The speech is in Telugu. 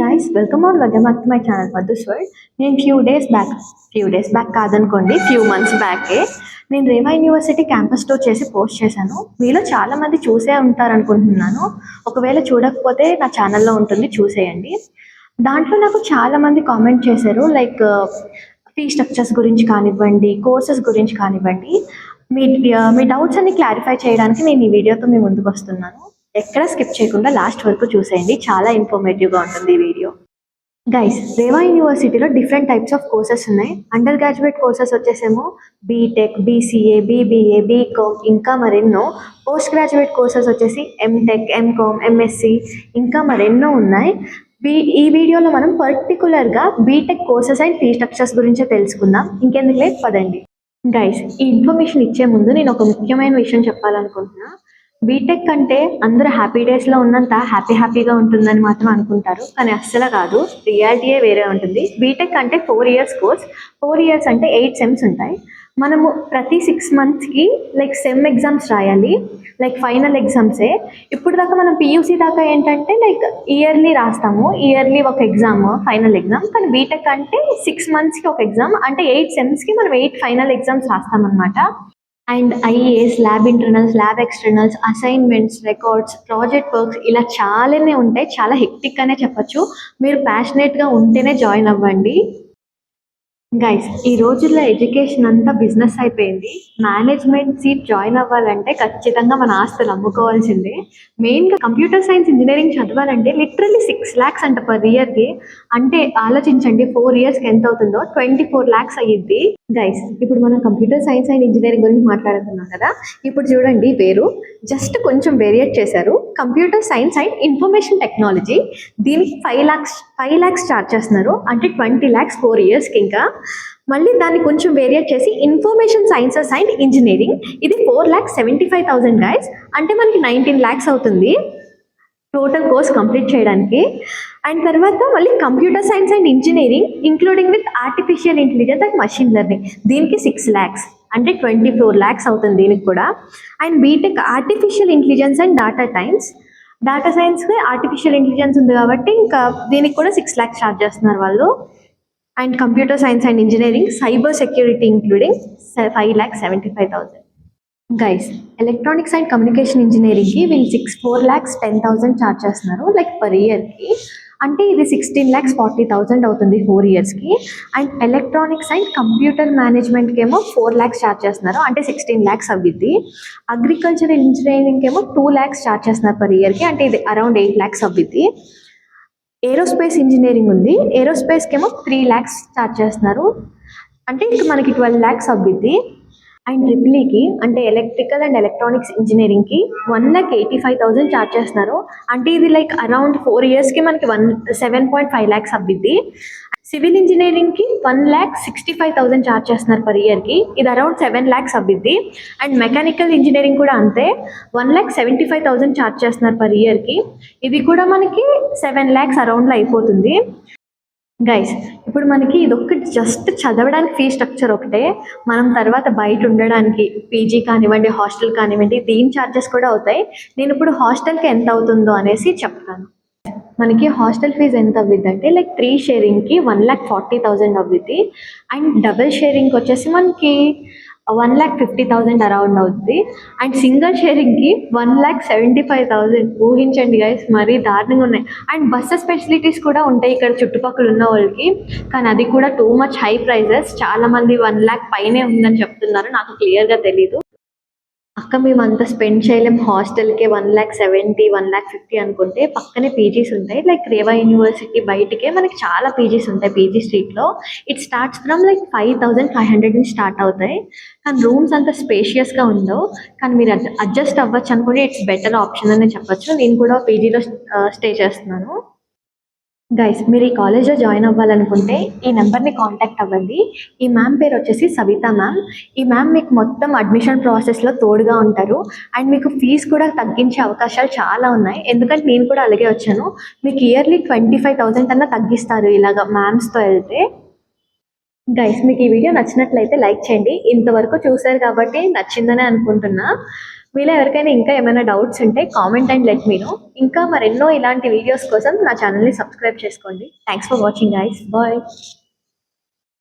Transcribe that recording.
Guys welcome all welcome back to my channel Madhu's world నేను few days back few days back కాదనుకోండి few months బ్యాకే నేను రేవా యూనివర్సిటీ క్యాంపస్ చేసి పోస్ట్ చేశాను. మీలో చాలామంది చూసే ఉంటారు అనుకుంటున్నాను ఒకవేళ చూడకపోతే నా ఛానల్లో ఉంటుంది చూసేయండి. దాంట్లో నాకు చాలామంది కామెంట్ చేశారు లైక్ ఫీ స్ట్రక్చర్స్ గురించి కానివ్వండి కోర్సెస్ గురించి కానివ్వండి. మీ uh, మీ డౌట్స్ అన్ని క్లారిఫై చేయడానికి నేను ఈ వీడియోతో మీ ముందుకు వస్తున్నాను. ఎక్కడ స్కిప్ చేయకుండా లాస్ట్ వరకు చూసేయండి. చాలా ఇన్ఫర్మేటివ్గా ఉంటుంది ఈ వీడియో. గైస్ రేవా యూనివర్సిటీలో డిఫరెంట్ టైప్స్ ఆఫ్ కోర్సెస్ ఉన్నాయి. అండర్ గ్రాడ్యుయేట్ కోర్సెస్ వచ్చేసేమో బీటెక్ బీసీఏ బీబీఏ బీకామ్ ఇంకా మరెన్నో. పోస్ట్ గ్రాడ్యుయేట్ కోర్సెస్ వచ్చేసి ఎంటెక్ ఎంకామ్ ఎంఎస్సి ఇంకా మరెన్నో ఉన్నాయి. బీ ఈ వీడియోలో మనం పర్టికులర్గా BTech courses and fee structures గురించే తెలుసుకుందాం. ఇంకెందుకు లేదు పదండి. గైస్ ఈ ఇన్ఫర్మేషన్ ఇచ్చే ముందు నేను ఒక ముఖ్యమైన విషయం చెప్పాలనుకుంటున్నా. బీటెక్ అంటే అందరూ హ్యాపీ డేస్లో ఉన్నంత హ్యాపీ హ్యాపీగా ఉంటుందని మాత్రం అనుకుంటారు. కానీ అస్సలు కాదు. రియాలిటీయే వేరే ఉంటుంది. బీటెక్ అంటే four years course four years అంటే ఎయిట్ సెమ్స్ ఉంటాయి. మనము ప్రతి సిక్స్ మంత్స్కి లైక్ సెమ్ ఎగ్జామ్స్ రాయాలి. లైక్ ఫైనల్ ఎగ్జామ్సే ఇప్పుడు దాకా మనం పియూసీ దాకా ఏంటంటే లైక్ ఇయర్లీ రాస్తాము. ఇయర్లీ ఒక ఎగ్జామ్ ఫైనల్ ఎగ్జామ్ కానీ బీటెక్ అంటే సిక్స్ మంత్స్కి ఒక ఎగ్జామ్ అంటే ఎయిట్ సెమ్స్కి మనం eight final exams రాస్తామన్నమాట. And IAS lab internals lab externals assignments records project works ఇలా చాలానే ఉంటాయి. చాలా హెక్టిక్ అనే చెప్పొచ్చు. మీరు ప్యాషనేట్గా ఉంటేనే జాయిన్ అవ్వండి. గైస్ ఈ రోజుల్లో ఎడ్యుకేషన్ అంతా బిజినెస్ అయిపోయింది. మేనేజ్మెంట్ సీట్ జాయిన్ అవ్వాలంటే ఖచ్చితంగా మన ఆస్తులు అమ్ముకోవాల్సిందే. మెయిన్గా కంప్యూటర్ సైన్స్ ఇంజనీరింగ్ చదవాలంటే లిటరలీ సిక్స్ ల్యాక్స్ అంట పర్ ఇయర్కి అంటే ఆలోచించండి ఫోర్ ఇయర్స్కి ఎంత అవుతుందో? ట్వంటీ ఫోర్ ల్యాక్స్ అయ్యిద్ది. గైస్ ఇప్పుడు మనం కంప్యూటర్ సైన్స్ అండ్ ఇంజనీరింగ్ గురించి మాట్లాడుతున్నాం కదా? ఇప్పుడు చూడండి పేరు. జస్ట్ కొంచెం వేరియేట్ చేశారు. Computer science and information technology దీనికి five lakhs five lakhs charge చేస్తున్నారు. అంటే ట్వంటీ ల్యాక్స్ ఫోర్ ఇయర్స్కి ఇంకా. మళ్ళీ దాన్ని కొంచెం వేరియేట్ చేసి ఇన్ఫర్మేషన్ సైన్సెస్ అండ్ ఇంజనీరింగ్. ఇది four lakhs seventy five thousand guys అంటే మనకి నైన్టీన్ ల్యాక్స్ అవుతుంది. టోటల్ కోర్స్ కంప్లీట్ చేయడానికి. అండ్ తర్వాత మళ్ళీ computer science and engineering including with artificial intelligence and machine learning దీనికి సిక్స్ ల్యాక్స్ అంటే ట్వంటీ ఫోర్ ల్యాక్స్ అవుతుంది దీనికి కూడా. And BTech artificial intelligence and data times data సైన్స్కి ఆర్టిఫిషియల్ ఇంటెలిజెన్స్ ఉంది కాబట్టి ఇంకా దీనికి కూడా సిక్స్ ల్యాక్స్ ఛార్జ్ చేస్తున్నారు వాళ్ళు. And computer science and engineering cyber security including five lakhs seventy five thousand guys electronics and communication ఇంజనీరింగ్కి వీళ్ళు six four lakhs ten thousand charge చేస్తున్నారు లైక్ పర్ ఇయర్కి అంటే ఇది సిక్స్టీన్ ల్యాక్స్ ఫార్టీ థౌసండ్ అవుతుంది ఫోర్ ఇయర్స్కి అండ్ ఎలక్ట్రానిక్స్ అండ్ కంప్యూటర్ మేనేజ్మెంట్కి ఏమో ఫోర్ ల్యాక్స్ ఛార్జ్ చేస్తున్నారు. అంటే సిక్స్టీన్ ల్యాక్స్ అవ్విద్ది అగ్రికల్చర్ ఇంజనీరింగ్కి ఏమో టూ ల్యాక్స్ ఛార్జ్ చేస్తున్నారు పర్ ఇయర్కి అంటే ఇది అరౌండ్ ఎయిట్ ల్యాక్స్ అవ్విద్ది ఏరోస్పేస్ ఇంజనీరింగ్ ఉంది. ఏరోస్పేస్కి ఏమో త్రీ ల్యాక్స్ ఛార్జ్ చేస్తున్నారు. అంటే ఇంక మనకి ట్వెల్వ్ ల్యాక్స్ అవ్విద్ది అండ్ ట్రిప్లీకి అంటే electrical and electronics ఇంజనీరింగ్కి one lakh eighty five thousand charge చేస్తున్నారు. అంటే ఇది లైక్ అరౌండ్ ఫోర్ ఇయర్స్కి మనకి one seven point five lakhs అవ్విద్ది civil ఇంజనీరింగ్కి one lakh sixty five thousand charge చేస్తున్నారు పర్ ఇయర్కి. ఇది అరౌండ్ సెవెన్ ల్యాక్స్ అవ్విద్ది అండ్ మెకానికల్ ఇంజనీరింగ్ కూడా అంతే one lakh seventy five thousand charge చేస్తున్నారు పర్ ఇయర్కి. ఇది కూడా మనకి సెవెన్ ల్యాక్స్ అరౌండ్లో అయిపోతుంది. గైస్ ఇప్పుడు మనకి ఇదొక్కటి జస్ట్ చదవడానికి ఫీ స్ట్రక్చర్ ఒకటే. మనం తర్వాత బయట ఉండడానికి పీజీ కానివ్వండి హాస్టల్ కానివ్వండి దీని ఛార్జెస్ కూడా అవుతాయి. నేను ఇప్పుడు హాస్టల్కి ఎంత అవుతుందో అనేసి చెప్తాను. మనకి హాస్టల్ ఫీజు ఎంత అవ్విద్ది అంటే లైక్ త్రీ షేరింగ్కి వన్ ల్యాక్ ఫార్టీ థౌజండ్ అవ్విద్ది అండ్ డబుల్ షేరింగ్కి వచ్చేసి మనకి one lakh fifty thousand around అవుతుంది and single షేరింగ్కి one lakh seventy five thousand ఊహించండి గైస్ మరీ దారుణంగా ఉన్నాయి. అండ్ బస్సెస్ ఫెసిలిటీస్ కూడా ఉంటాయి ఇక్కడ చుట్టుపక్కల ఉన్న వాళ్ళకి. కానీ అది కూడా టూ మచ్ హై ప్రైజెస్ చాలా మంది వన్ ల్యాక్ పైనే ఉందని చెప్తున్నారు. నాకు క్లియర్గా తెలీదు. అక్క మేము అంత స్పెండ్ చేయలేం. హాస్టల్కి one lakh seventy one lakh fifty అనుకుంటే పక్కనే పీజీస్ ఉంటాయి. లైక్ రేవా యూనివర్సిటీ బయటకే మనకి చాలా పీజీస్ ఉంటాయి పీజీ స్ట్రీట్లో. It starts from like five thousand five hundred నుంచి స్టార్ట్ అవుతాయి. కానీ రూమ్స్ అంత స్పేషియస్గా ఉండవు. కానీ మీరు అడ్జస్ట్ అవ్వచ్చు అనుకుంటే ఇట్స్ బెటర్ ఆప్షన్ అనే చెప్పచ్చు. నేను కూడా పీజీలో స్టే చేస్తున్నాను. గైస్ మీరు ఈ కాలేజ్లో జాయిన్ అవ్వాలనుకుంటే ఈ నెంబర్ని కాంటాక్ట్ అవ్వండి. ఈ మ్యామ్ పేరు వచ్చేసి సవిత మ్యామ్ ఈ మ్యామ్ మీకు మొత్తం అడ్మిషన్ ప్రాసెస్లో తోడుగా ఉంటారు. అండ్ మీకు ఫీజు కూడా తగ్గించే అవకాశాలు చాలా ఉన్నాయి. ఎందుకంటే నేను కూడా అలాగే వచ్చాను. మీకు ఇయర్లీ ట్వంటీ ఫైవ్ థౌసండ్ అన్నా తగ్గిస్తారు ఇలాగ మ్యామ్స్తో వెళ్తే. గైస్ మీకు ఈ వీడియో నచ్చినట్లయితే లైక్ చేయండి. ఇంతవరకు చూశారు కాబట్టి నచ్చిందనే అనుకుంటున్నా. మీలో ఎవరికైనా ఇంకా ఏమైనా డౌట్స్ ఉంటే comment and let me know ఇంకా మరెన్నో ఇలాంటి వీడియోస్ కోసం నా ఛానల్ని సబ్స్క్రైబ్ చేసుకోండి. Thanks for watching guys bye